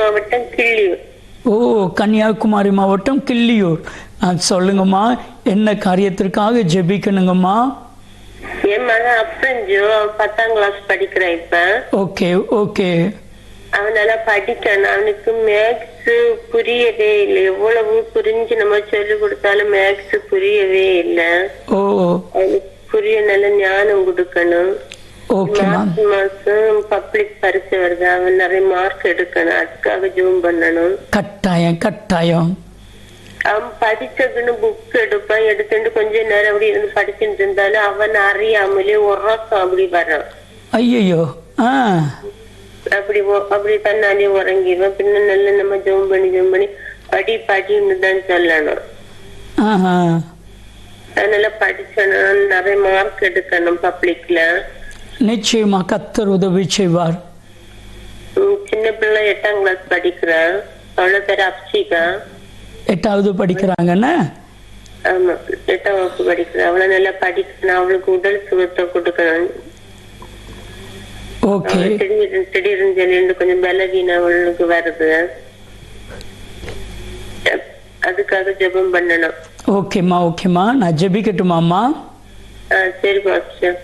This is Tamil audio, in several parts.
மாவட்டம் கிள்ளியூர். ஓ கன்னியாகுமரி மாவட்டம் கிள்ளியூர். சொல்லுங்கம்மா என்ன காரியத்திற்காக ஜெபிக்கணுங்கம்மா? என் மகன் அப்ரஞ்சு பத்தாம் கிளாஸ் படிக்கிறான் இப்ப. Okay okay. அவன் நல்லா படிக்கணும். அவனுக்கு மேக்ஸ் புரியவே இல்லை. எவ்வளவு புரிஞ்சு நம்ம சொல்லி கொடுத்தாலும் மேக்ஸ் புரியவே இல்லை. ஓ. அவனுக்கு புரிய நல்ல ஞானம் கொடுக்கணும். ஓகேம்மா மாசம் பப்ளிக் பரிசு வருது. அவன் நிறைய மார்க் எடுக்கணும். அதுக்காக ஜூம் பண்ணணும். கட்டாயம் கட்டாயம். அவன் படிச்சதுன்னு புக் எடுப்பான். எடுத்துட்டு கொஞ்ச நேரம் அப்படி இருந்து படிச்சுட்டு இருந்தாலும் அவன் அறியாமலே உறக்கம் அப்படி வரான் ஐயையோ. ஆ. அப்படி அப்படி தன்னாலே உறங்கிடுவான். பின்ன நல்ல நம்ம ஜோம் பண்ணி ஜோம் பண்ணி படி படின்னு தான் சொல்லணும். அதனால படிச்சணும் நிறைய மார்க் எடுக்கணும் பப்ளிக்ல நிச்சயமா கத்தர் உதவி செய்வார். சின்ன பிள்ளை எட்டாம் கிளாஸ் படிக்கிறான் அவளை பேர் அப்சிகா. எட்டாவது படிக்கிறாங்கன்னு? ஆமா எட்டாம் வகுப்பு படிக்கிறா அவளை நல்லா படிக்கணும் அவளுக்கு உடல் சுகத்தை கொடுக்கணும் ஓகே. திடீர்னு திடீர்னு சொல்லிட்டு கொஞ்சம் பலவீனம் அவளுக்கு வருது. அதுக்காக ஜெபம் பண்ணணும். ஓகேம்மா ஓகேம்மா. நான் ஜெபிக்கட்டுமாம்மா ஆஹ் சரி பாஸ்டர்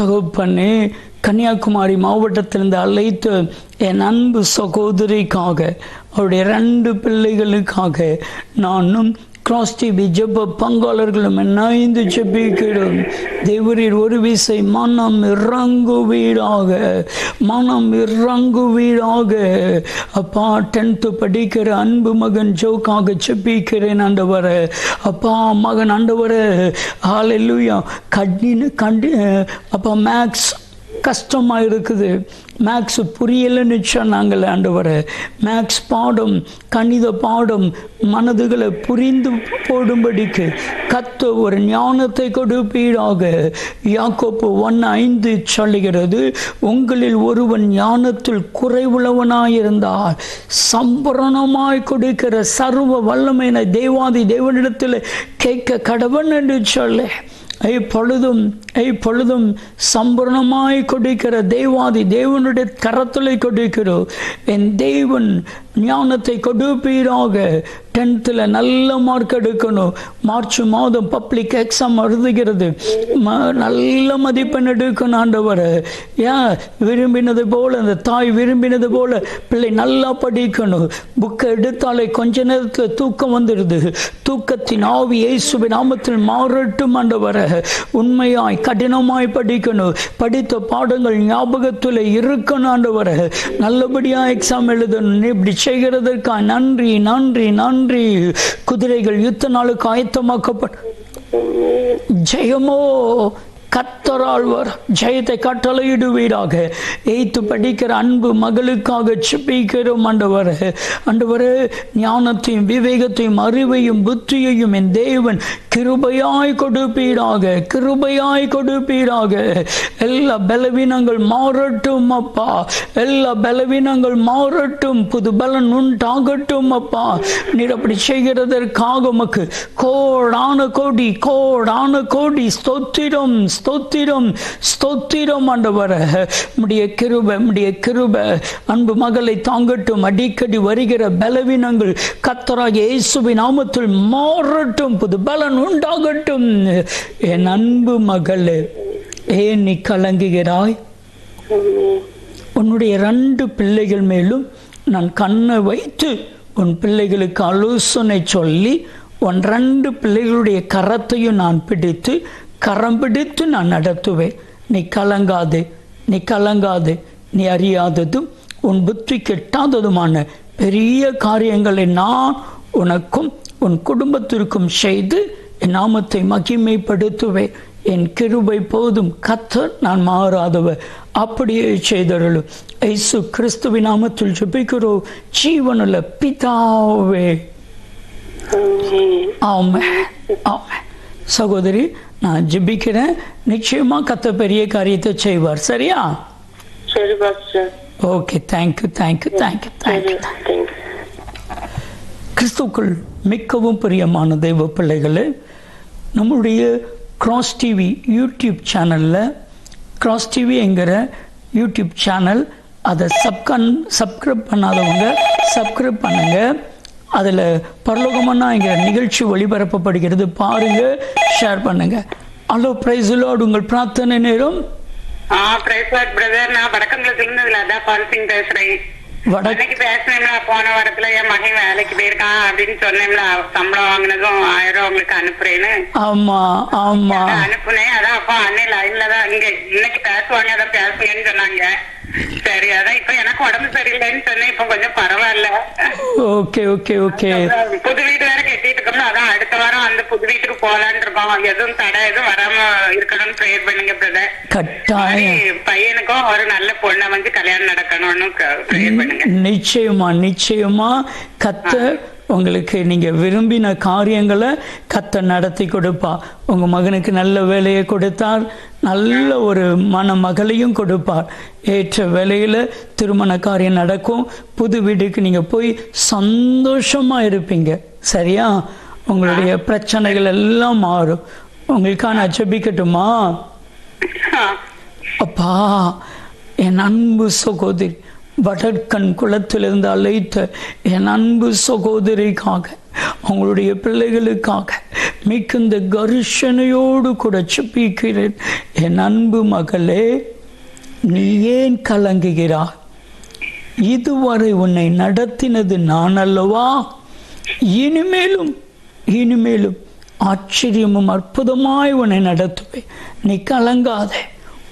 தகப்பனே கன்னியாகுமரி மாவட்டத்திலிருந்து அழைத்து என் அன்பு சகோதரிக்காக அவருடைய ரெண்டு பிள்ளைகளுக்காக நானும் கிராஸ் டிவி ஜெப பங்காளர்களும் நைந்து ஜெபிக்கிறோம்? தேவரீர் ஒரு விசை மனம் இறங்குவீராக மனம் இறங்குவீராக அப்பா டென்த்து படிக்கிற அன்பு மகன் ஜோக்காக ஜெபிக்கிறேன் ஆண்டவரே. அப்பா மகன் ஆண்டவரே. ஹalleluya கடின கண்டி அப்பா மேக்ஸ் கஷ்டமாக இருக்குது மேக்ஸ் புரியலைன்னு சொன்னாங்களே ஆண்டவரை. மேக்ஸ் பாடம் கணித பாடம் மனதுகளை புரிந்து போடும்படிக்கு கத்த ஒரு ஞானத்தை கொடுப்பீடாக யாக்கோப்பு ஒன் ஐந்து சொல்லுகிறது உங்களில் ஒருவன் ஞானத்தில் குறைவுள்ளவனாயிருந்தால் சம்பரணமாய் கொடுக்கிற சர்வ வல்லமையின தேவாதி தேவனிடத்தில் கேட்க கடவன் என்று சொல்ல. இப்பொழுதும் இப்பொழுதும் சம்பூர்ணமாய் கொடுக்கிற தெய்வாதி தேவனுடைய கரத்தில் கொடுக்கிறோம் என் தெய்வன் ஞானத்தை கொடுப்பீராக. டென்த்தில் நல்ல மார்க் எடுக்கணும். மார்ச் மாதம் பப்ளிக் எக்ஸாம் எழுதுகிறது. ம- நல்ல மதிப்பெண் எடுக்கணும் ஆண்டவர். ஏன் விரும்பினது போல் அந்த தாய் விரும்பினது போல் பிள்ளை நல்லா படிக்கணும். புக்கை எடுத்தாலே கொஞ்ச நேரத்தில் தூக்கம் வந்துடுது. தூக்கத்தின் ஆவி இயேசுவின் நாமத்தில் மாறட்டும் ஆண்டவர. உண்மையாய் கடினமாய் படிக்கணும். படித்த பாடங்கள் ஞாபகத்தில் இருக்கணும் ஆண்டவர. நல்லபடியா எக்ஸாம் எழுதணும். இப்படி செய்கிறதற்காக நன்றி நன்றி நன்றி. குதிரைகள் யுத்த நாளுக்கு ஆயத்தமாக்கப்பட்ட ஜெயமோ கத்தரால் ஜெயத்தை கட்டளையிடுவீராக. எய்த்து படிக்கிற அன்பு மகளுக்காக சிப்பிக்கிறோம் அண்டவர் ஆண்டவரே ஞானத்தையும் விவேகத்தையும் அறிவையும் புத்தியையும் என் தேவன் கிருபையாய் கொடுப்பீராக கிருபையாய் கொடுப்பீராக. எல்லா பலவீனங்கள் மாறட்டும் அப்பா. எல்லா பலவீனங்கள் மாறட்டும் புது பலன் உண்டாகட்டும் அப்பா. நீர் அப்படி செய்கிறதற்காக உமக்கு கோடான கோடி கோடான கோடி ஸ்தோத்திரம் ஸ்தோத்திரம் ஸ்தோத்திரம் ஆண்டவர. உடைய கிருப உடைய கிருப. அன்பு மகளை தாங்கட்டும் அடிக்கடி வருகிற பலவீனங்கள் கத்தராக இயேசுவின் நாமத்தில் மாறட்டும் புது பலன் உண்டாகட்டும். என் அன்பு மகளே ஏன் நீ கலங்குகிறாய்? உன்னுடைய ரெண்டு பிள்ளைகள் மேலும் நான் கண்ணை வைத்து உன் பிள்ளைகளுக்கு ஆலோசனை சொல்லி உன் ரெண்டு பிள்ளைகளுடைய கரத்தையும் நான் பிடித்து கரம் பிடித்து நான் நடத்துவேன். நீ கலங்காதே நீ கலங்காதே நீ அறியாததும் உன் புத்தி கெட்டாததுமான பெரிய காரியங்களை நான் உனக்கும் உன் குடும்பத்திற்கும் செய்து என் நாமத்தை மகிமைப்படுத்துவேன். என் கிருபை போதும் கத்தர் நான் மாறாதவர். அப்படியே செய்தருளும். இயேசு கிறிஸ்துவின் நாமத்தில் ஜெபிக்கிறோம். ஜீவனுள்ள பிதாவே. ஆமே ஆமே சகோதரி நான் ஜெபிக்கிறேன். நிச்சயமா கத்த பெரிய காரியத்தை செய்வார். சரியா? சரி pastor. Okay thank you thank you thank you thank you கிறிஸ்துக்கள் மிகவும் பிரியமான தெய்வ பிள்ளைகளே நம்முடைய கிராஸ் டிவி யூடியூப் சேனலில் கிராஸ் டிவி என்கிற யூடியூப் சேனல் அதை சப்கன் சப்ஸ்கிரைப் பண்ணாதவங்க சப்ஸ்கிரைப் பண்ணுங்க. அதில் பரலோகமன்னாங்கிற நிகழ்ச்சி ஒளிபரப்பப்படுகிறது. பாருங்க ஷேர் பண்ணுங்க. ஹலோ பிரைஸ் லார்ட் உங்கள் பிரார்த்தனை நேரம்? நான் வடக்கங்களுக்கு இருந்து லதா பால்சிங் பேசுறேன். அன்னைக்கு பேசினேம்ல போன வாரத்துல என் மகன் வேலைக்கு போயிருக்கான் அப்படின்னு சொன்னேன்ல சம்பளம் வாங்கினதும் ஆயிரம் ரூபாய் உங்களுக்கு அனுப்புறேன்னு. ஆமா ஆமா. அதான் அனுப்புனேன். அதான் அப்பா அண்ணே லைன்ல தான் இங்க. இன்னைக்கு பேசுவாங்க அதான் பேசுங்கன்னு சொன்னாங்க. சரி அதான் இப்ப எனக்கு உடம்பு சரியில்லைன்னு சொன்னேன். இப்ப கொஞ்சம் பரவாயில்ல. Okay okay okay. புது வீடு வேற கட்டிட்டு இருக்கோம்ல. அதான் அடுத்த வாரம் அந்த புது வீட்டுக்கு போலான்னு இருக்கோம். எதுவும் தடை எதுவும் வராம இருக்கணும்னு ப்ரேயர் பண்ணுங்க பிரதர் கட்டாயம். பையனுக்கும் ஒரு நல்ல பொண்ணை வந்து கல்யாணம் நடக்கணும்னு ப்ரேயர் பண்ணுங்க. நிச்சயமா நிச்சயமா. கத்த உங்களுக்கு நீங்க விரும்பின காரியங்களை கத்த நடத்தி கொடுப்பா உங்க மகனுக்கு நல்ல வேலையை கொடுத்தார். நல்ல ஒரு மணமகளையும் கொடுப்பார். ஏற்ற வேலையில திருமண காரியம் நடக்கும். புது வீட்டுக்கு நீங்க போய் சந்தோஷமா இருப்பீங்க. சரியா? உங்களுடைய பிரச்சனைகள் எல்லாம் மாறும். உங்களுக்காக நான் ஜெபிக்கட்டுமா அப்பா என் அன்பு சகோதரி வடற்கண் குளத்திலிருந்து அழைத்த என் அன்பு சகோதரிக்காக அவங்களுடைய பிள்ளைகளுக்காக மிகுந்த கருஷனையோடு கூட செப்பிக்கிறேன் என் அன்பு மகளே நீ ஏன் கலங்குகிறாய்? இதுவரை உன்னை நடத்தினது நான் அல்லவா? இனிமேலும் இனிமேலும் ஆச்சரியமும் அற்புதமாய் உன்னை நடத்துவேன். நீ கலங்காதே.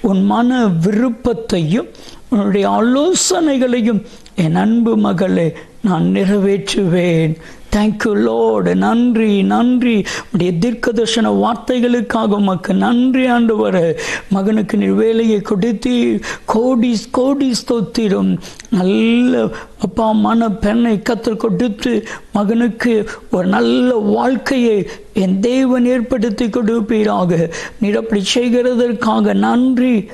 உன் மன விருப்பத்தையும் உன்னுடைய ஆலோசனைகளையும் என் அன்பு மகளே நான் நிறைவேற்றுவேன். தேங்க்யூ லோடு நன்றி நன்றி. உடைய தீர்க்கதர்சன வார்த்தைகளுக்காக உமக்கு நன்றி ஆண்டவர். மகனுக்கு நீர் வேலையை கொடுத்து கோடி கோடி ஸ்தோத்திரம். நல்ல அப்பா மன பெண்ணை கத்து கொடுத்து மகனுக்கு ஒரு நல்ல வாழ்க்கையை என் தேவன் ஏற்படுத்தி கொடுப்பீராக. நீர் அப்படி செய்கிறதற்காக நன்றி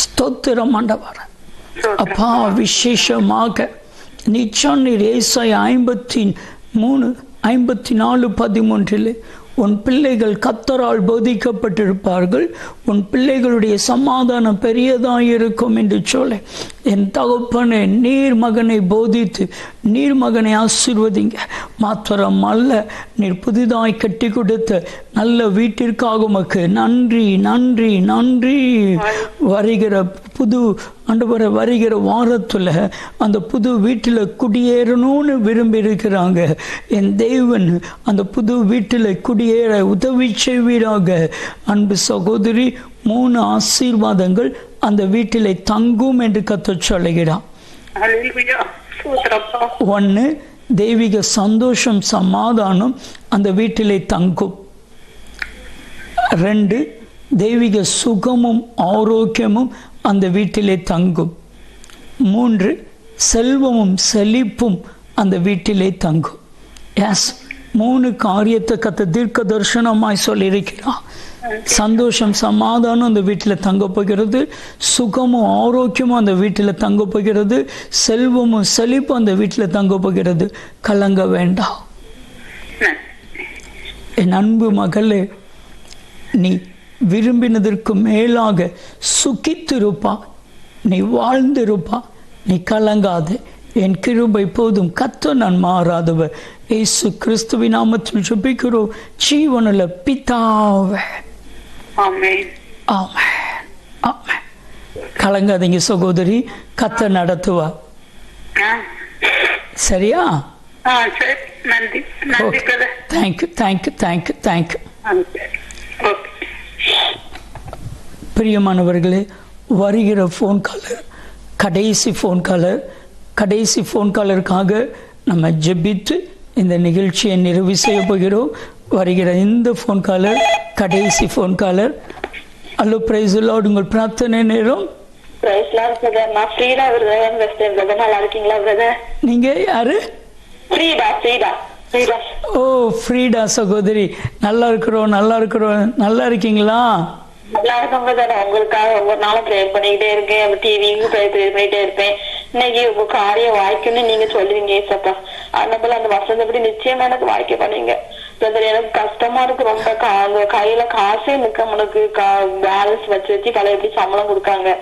ஸ்தோத்திரம் ஆண்டவர். அப்பா விசேஷமாக நீ சொன்னீர் ஏசாய் ஐம்பத்தி மூணு ஐம்பத்தி நாலு பதிமூன்றில் உன் பிள்ளைகள் கத்தரால் போதிக்கப்பட்டிருப்பார்கள். உன் பிள்ளைகளுடைய சமாதானம் பெரியதாக இருக்கும் என்று சொல்ல என் தகப்பனை நீர் மகனை போதித்து நீர் மகனை ஆசிர்வதிங்க. மாத்திரம் அல்ல நீர் புதிதாய் கட்டி கொடுத்த நல்ல வீட்டிற்காக உமக்கு நன்றி நன்றி நன்றி. வருகிற புது ஆண்டவரை வருகிற வாரத்தில் அந்த புது வீட்டில் குடியேறணும்னு விரும்பி இருக்கிறாங்க என் தெய்வன் அந்த புது வீட்டில் குடியேற உதவி செய்வீராக. அன்பு சகோதரி மூணு ஆசீர்வாதங்கள் அந்த வீட்டிலே தங்கும் என்று கத்த சொல்லுகிறான் ஒன்று தெய்வீக சந்தோஷம் சமாதானம் அந்த வீட்டிலே தங்கும். ரெண்டு தெய்வீக சுகமும் ஆரோக்கியமும் அந்த வீட்டிலே தங்கும். மூன்று செல்வமும் செழிப்பும் அந்த வீட்டிலே தங்கும். எஸ் மூணு காரியத்தை கத்த தீர்க்க தரிசனமாய் சொல்லியிருக்கிறார். சந்தோஷம் சமாதானம் அந்த வீட்டில் தங்க போகிறது. சுகமும் ஆரோக்கியமும் அந்த வீட்டில் தங்க போகிறது. செல்வமும் செழிப்பும் அந்த வீட்டில் தங்க போகிறது. கலங்க வேண்டாம். என் அன்பு மகளே நீ விரும்பினதற்கு மேலாக சுகித்திருப்பா. நீ வாழ்ந்திருப்பா. நீ கலங்காது. என் கிருபை போதும். கத்த நான் மாறாதவர். இயேசு கிறிஸ்துவின் நாமத்தில் ஜெபிக்கிறோம். ஜீவனுள்ள பிதாவே. ஆமென். ஆமென். கலங்காதீங்க சகோதரி கத்த நடத்துவா. சரியா? நன்றி. நன்றி தேங்க்யூ தேங்க்யூ தேங்க்யூ தேங்க்யூ பிரியமானவர்களே வருகிற ஃபோன் காலர் கடைசி ஃபோன் காலர் கடைசி ஃபோன் காலருக்காக நம்ம ஜெபித்து இந்த நிகழ்ச்சியை நிறைவு செய்ய போகிறோம். வருகிற இந்த ஃபோன் காலர் கடைசி ஃபோன் காலர் அல்லோ பிரைஸ் உங்கள் பிரார்த்தனை நேரம்? நீங்கள் யாரு? ஓ ஃப்ரீடா சகோதரி. நல்லா இருக்கிறோம் நல்லா இருக்கிறோம். நல்லா இருக்கீங்களா? உங்களுக்காக ஒவ்வொரு நாளும் ப்ரேயர் பண்ணிக்கிட்டே இருக்கேன். டிவிக்கும் ப்ரேயர் பண்ணிட்டே இருப்பேன். இன்னைக்கு உங்க காரியம் வாய்க்குன்னு நீங்க சொல்லுவீங்க ஏசப்பா. அந்த அந்த வசந்தபடி நிச்சயமா எனக்கு வாய்க்க பண்ணுவீங்க. பிரதர் எனக்கு கஷ்டமா இருக்கு. ரொம்ப கா- அந்த கையில காசே நிக்க முனுக்கு பேலன்ஸ் வச்சு வச்சு பழையபடி சம்பளம் கொடுக்காங்க.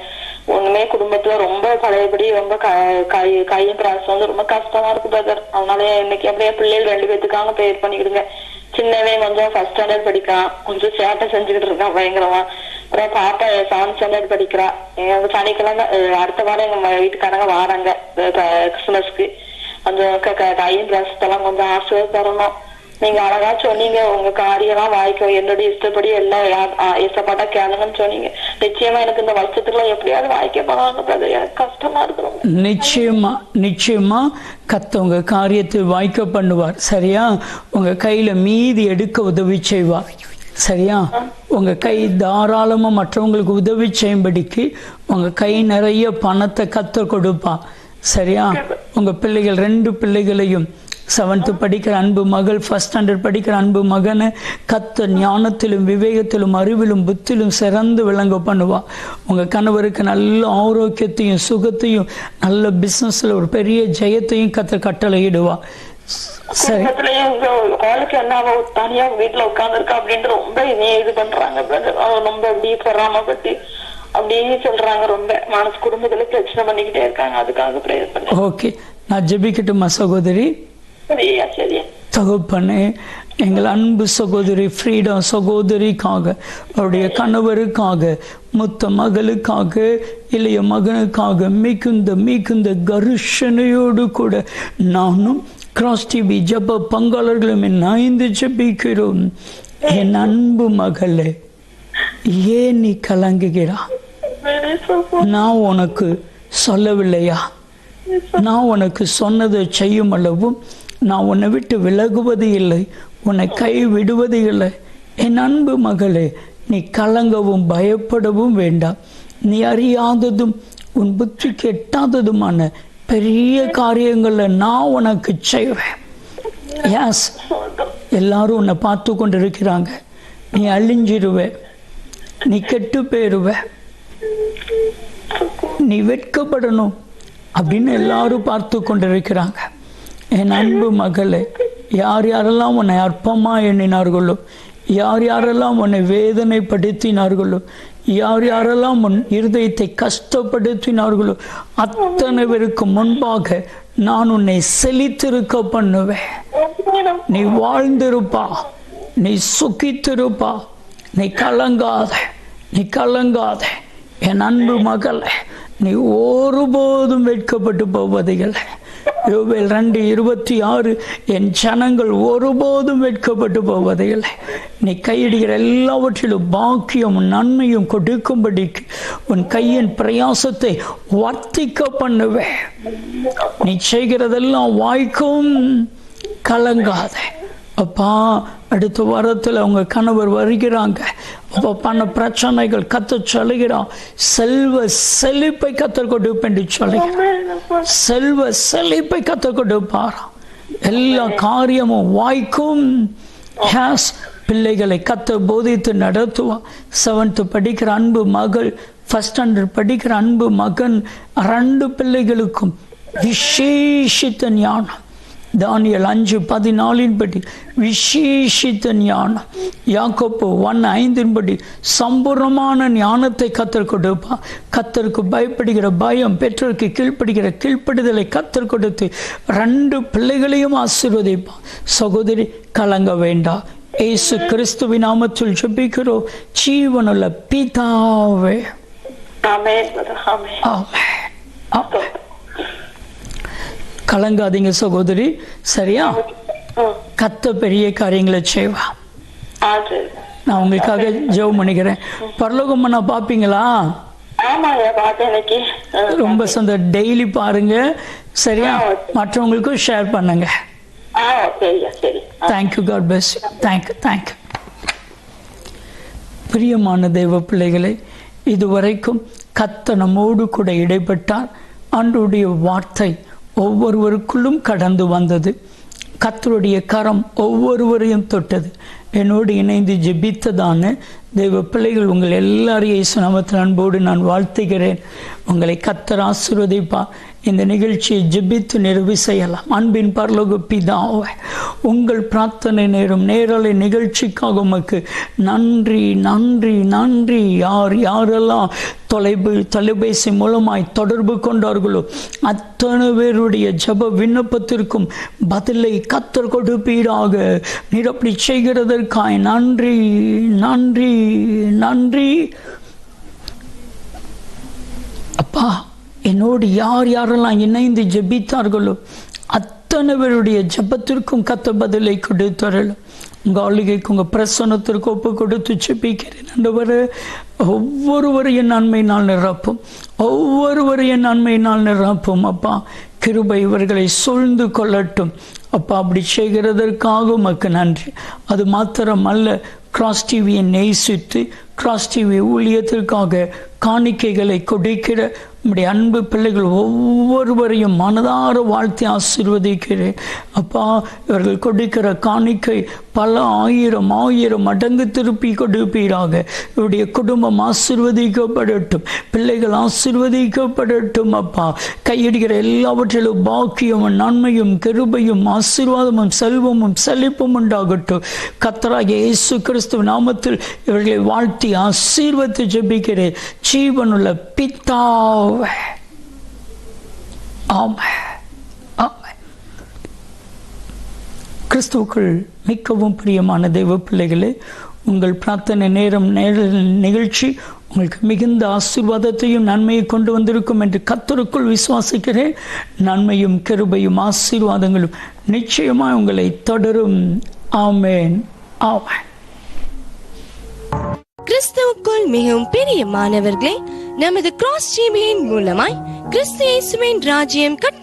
ஒண்ணுமே குடும்பத்துல ரொம்ப பழையபடி ரொம்ப க- கை கையும் பிராசம் வந்து ரொம்ப கஷ்டமா இருக்கு பிரதர் அதனால இன்னைக்கு அப்படியே பிள்ளைகள் ரெண்டு பேத்துக்காக பேர் பண்ணிக்கிடுங்க. சின்னவன் கொஞ்சம் ஃபர்ஸ்ட் ஸ்டாண்டர்ட் படிக்கிறான். கொஞ்சம் சேட்டை செஞ்சுக்கிட்டு இருக்கான் பயங்கரமா. அப்புறம் பாப்பா செவன்த் ஸ்டாண்டர்ட் படிக்கிறா. எங்க சனிக்கிழமை அடுத்த வாரம் எங்க வீட்டுக்காரங்க வாராங்க க- கிறிஸ்துமஸ்க்கு கொஞ்சம் கையும் பிராசத்தெல்லாம் கொஞ்சம் ஆசீர்வாதம் தரணும். நீங்க அழகா சொன்னீங்க. உங்க காரியெல்லாம் வாய்க்கும் என்னுடைய இஷ்டப்படி எல்லாம் இஷ்டப்பட்டா கேளுங்கன்னு சொன்னீங்க. நிச்சயமா எனக்கு இந்த வருஷத்துக்குள்ள எப்படியாவது வாய்க்க brother. எனக்கு கஷ்டமா இருக்கு ரொம்ப. நிச்சயமா நிச்சயமா கத்த உங்க காரியத்தை வாய்க்க பண்ணுவார். சரியா? உங்க கையில மீதி எடுக்க உதவி செய்வார். சரியா? உங்க கை தாராளமா மற்றவங்களுக்கு உதவி செய்யும்படிக்கு உங்க கை நிறைய பணத்தை கத்த கொடுப்பா சரியா? உங்க பிள்ளைகள் ரெண்டு பிள்ளைகளையும் செவன்த்து படிக்கிற அன்பு மகள் ஃபர்ஸ்ட் ஸ்டாண்டர்ட் படிக்கிற அன்பு மகனை கத்த ஞானத்திலும் விவேகத்திலும் அறிவிலும் புத்திலும் சிறந்து விளங்க பண்ணுவா. உங்க கணவருக்கு நல்ல ஆரோக்கியத்தையும் சுகத்தையும் நல்ல பிசினஸ்ல ஒரு பெரிய ஜெயத்தையும் கத்த கட்டளையிடுவா. சரி. காலுக்கு என்ன தனியாக தனியா வீட்டுல உட்கார்ந்து இருக்கா அப்படின்ட்டு ரொம்ப இது பண்றாங்க ரொம்ப அப்படியே பொறாமப்பட்டு அப்படியே சொல்றாங்க ரொம்ப மனசு குடும்பத்துல பிரச்சனை பண்ணிக்கிட்டே இருக்காங்க. அதுக்காக பிரேயர் பண்ண ஓகே நான் ஜெபிக்கட்டுமா சகோதரி. சரியா சரியா. தகப்பனே எங்கள் அன்பு சகோதரி ஃப்ரீடம் சகோதரிக்காக அவருடைய கணவருக்காக மூத்த மகளுக்காக இளைய மகனுக்காக மிகுந்த மிகுந்த கருஷனையோடு கூட நானும் கிராஸ் டிவி ஜப பங்காளர்களும் இணைந்து ஜெபிக்கிறோம். என் அன்பு மகளே ஏன் நீ கலங்குகிறா நான் உனக்கு சொல்லவில்லையா? நான் உனக்கு சொன்னதை செய்யும் அளவும் நான் உன்னை விட்டு விலகுவது இல்லை உன்னை கை விடுவது இல்லை. என் அன்பு மகளே நீ கலங்கவும் பயப்படவும் வேண்டாம். நீ அறியாததும் உன் புத்திக்கு எட்டாததுமான பெரிய காரியங்களை நான் உனக்கு செய்வேன். எஸ் எல்லாரும் உன்னை பார்த்து கொண்டு இருக்கிறாங்க நீ அழிஞ்சிருவே. நீ கெட்டு போயிடுவேன் நீ வெட்கப்படணும் அப்படின்னு எல்லாரும் பார்த்து கொண்டிருக்கிறாங்க. என் அன்பு மகளே யார் யாரெல்லாம் உன்னை அற்பமா எண்ணினார்களோ யார் யாரெல்லாம் உன்னை வேதனைப்படுத்தினார்களோ யார் யாரெல்லாம் உன் இருதயத்தை கஷ்டப்படுத்தினார்களோ அத்தனை பேருக்கு முன்பாக நான் உன்னை செழித்திருக்க பண்ணுவேன். நீ வாழ்ந்திருப்பா நீ சுகித்திருப்பா நீ கலங்காத நீ கலங்காத. என் அன்பு மகளே நீ ஒருபோதும் வெட்கப்பட்டு போவதில்லை. யோவேல் ரெண்டு இருபத்தி ஆறு என் ஜனங்கள் ஒருபோதும் வெட்கப்பட்டு போவதில்லை. நீ கையிடுகிற எல்லாவற்றிலும் பாக்கியம் நன்மையும் கொடுக்கும்படிக்கு உன் கையின் பிரயாசத்தை வர்த்திக்க பண்ணுவேன். நீ செய்கிறதெல்லாம் வாய்க்கும் கலங்காத. அப்பா அடுத்த வாரத்தில் அவங்க கணவர் வருகிறாங்க. அப்போ பண்ண பிரச்சனைகள் கத்த சொல்லுகிறான். செல்வ செழிப்பை கத்த கொடுப்பேன் சொல்லுகிறான் செல்வ செழிப்பை கத்த கொடுப்பாராம் எல்லா காரியமும் வாய்க்கும். ஹேஸ் பிள்ளைகளை கத்த போதித்து நடத்துவான் செவன்த்து படிக்கிற அன்பு மகள் ஃபஸ்ட் ஸ்டாண்டர்ட் படிக்கிற அன்பு மகன் ரெண்டு பிள்ளைகளுக்கும் விசேஷித்த ஞானம். தானியல் அஞ்சு பதினாலின்படி விசேஷித்த ஞானம் யாக்கோப்பு ஒன் ஐந்தின்படி சம்பூர்ணமான ஞானத்தை கத்தர் கொடுப்பா கத்தருக்கு பயப்படுகிற பயம் பெற்றோருக்கு கீழ்ப்படுகிற கீழ்ப்படுதலை கத்தர் கொடுத்து ரெண்டு பிள்ளைகளையும் ஆசீர்வதிப்பா சகோதரி கலங்க வேண்டாம் ஏசு கிறிஸ்துவின் நாமத்தில் ஜெபிக்கிறோம் ஜீவனுள்ள பிதாவே ஆமே. ஆமே. ஆமென். கலங்காதீங்க சகோதரி. சரியா. கத்த பெரிய காரியங்களை செய்வா. நான் உங்களுக்காக ஜெபம் பண்ணிக்கிறேன். பரலோகம் நான் ம். ரொம்ப சந்தோஷம். டெய்லி பாருங்க. சரியா? மற்றவங்களுக்கும் ஷேர் பண்ணுங்க. Thank you God bless thank you thank you பிரியமான தெய்வ பிள்ளைகளே இதுவரைக்கும் கத்த நம்மோடு கூட இடைப்பட்டார். ஆண்டுடைய வார்த்தை ஒவ்வொருவருக்குள்ளும் கடந்து வந்தது. கத்தருடைய கரம் ஒவ்வொருவரையும் தொட்டது. என்னோடு இணைந்து ஜெபித்ததான தெய்வ பிள்ளைகள் உங்கள் எல்லாரையும் இயேசு நாமத்தில் அன்போடு நான் வாழ்த்துகிறேன். உங்களை கத்தர் ஆசிர்வதிப்பா. இந்த நிகழ்ச்சியை ஜெபித்து நிறைவு செய்யலாம். அன்பின் பரலோக பிதாவே உங்கள் பிரார்த்தனை நேரம் நேரலை நிகழ்ச்சிக்காக உமக்கு நன்றி நன்றி நன்றி. யார் யாரெல்லாம் தொலைபு தொலைபேசி மூலமாய் தொடர்பு கொண்டார்களோ அத்தனை பேருடைய ஜெப விண்ணப்பத்திற்கும் பதிலை கத்தர் கொடுப்பீராக. நீர் அப்படி செய்கிறதற்காய் நன்றி நன்றி நன்றி. அப்பா என்னோடு யார் யாரெல்லாம் இணைந்து ஜெபித்தார்களோ அத்தனை பேருடைய ஜெபத்திற்கும் கத்த பதிலை கொடுத்தரலும் உங்கள் ஆளுகைக்கு உங்கள் பிரசனத்திற்கு ஒப்பு கொடுத்து செப்பிக்கிறேன் ஆண்டவரே ஒவ்வொருவரையும் நன்மையினால் நிரப்பும். ஒவ்வொருவரையும் நன்மையினால் நிரப்பும். அப்பா கிருபை இவர்களை சூழ்ந்து கொள்ளட்டும். அப்பா அப்படி செய்கிறதற்காக உமக்கு நன்றி. அது மாத்திரம் அல்ல கிராஸ் டிவியை நேசித்து கிராஸ் டிவி ஊழியத்திற்காக காணிக்கைகளை கொடுக்கிற நம்முடைய அன்பு பிள்ளைகள் ஒவ்வொருவரையும் மனதார வாழ்த்தி ஆசீர்வதிக்கிறேன். அப்பா இவர்கள் கொடுக்கிற காணிக்கை பல ஆயிரம் ஆயிரம் மடங்கு திருப்பி கொடுப்பீராக. இவருடைய குடும்பம் ஆசிர்வதிக்கப்படட்டும் பிள்ளைகள் ஆசீர்வதிக்கப்படட்டும் அப்பா. கையிடுகிற எல்லாவற்றிலும் பாக்கியமும் நன்மையும் கிருபையும் ஆசீர்வாதமும் செல்வமும் செழிப்பும் உண்டாகட்டும். கத்தராக இயேசு கிறிஸ்துவ நாமத்தில் இவர்களை வாழ்த்தி ஆசீர்வத்து ஜெபிக்கிறேன். ஜீவனுள்ள பித்தாவ ஆமே கிறிஸ்துவுக்குள் மிகவும் பிரியமான தெய்வ பிள்ளைகளே உங்கள் பிரார்த்தனை நேரம் நேர நிகழ்ச்சி உங்களுக்கு மிகுந்த ஆசீர்வாதத்தையும் நன்மையை கொண்டு வந்திருக்கும் என்று கத்தருக்குள் விசுவாசிக்கிறேன். நன்மையும் கிருபையும் ஆசீர்வாதங்களும் நிச்சயமாக உங்களை தொடரும். ஆமேன். ஆமேன். கிறிஸ்துவுக்குள் மிகவும் பிரியமானவர்களே நமது கிராஸ் டிவியின் மூலமாய் கிறிஸ்து இயேசுவின் ராஜ்யம் கட்ட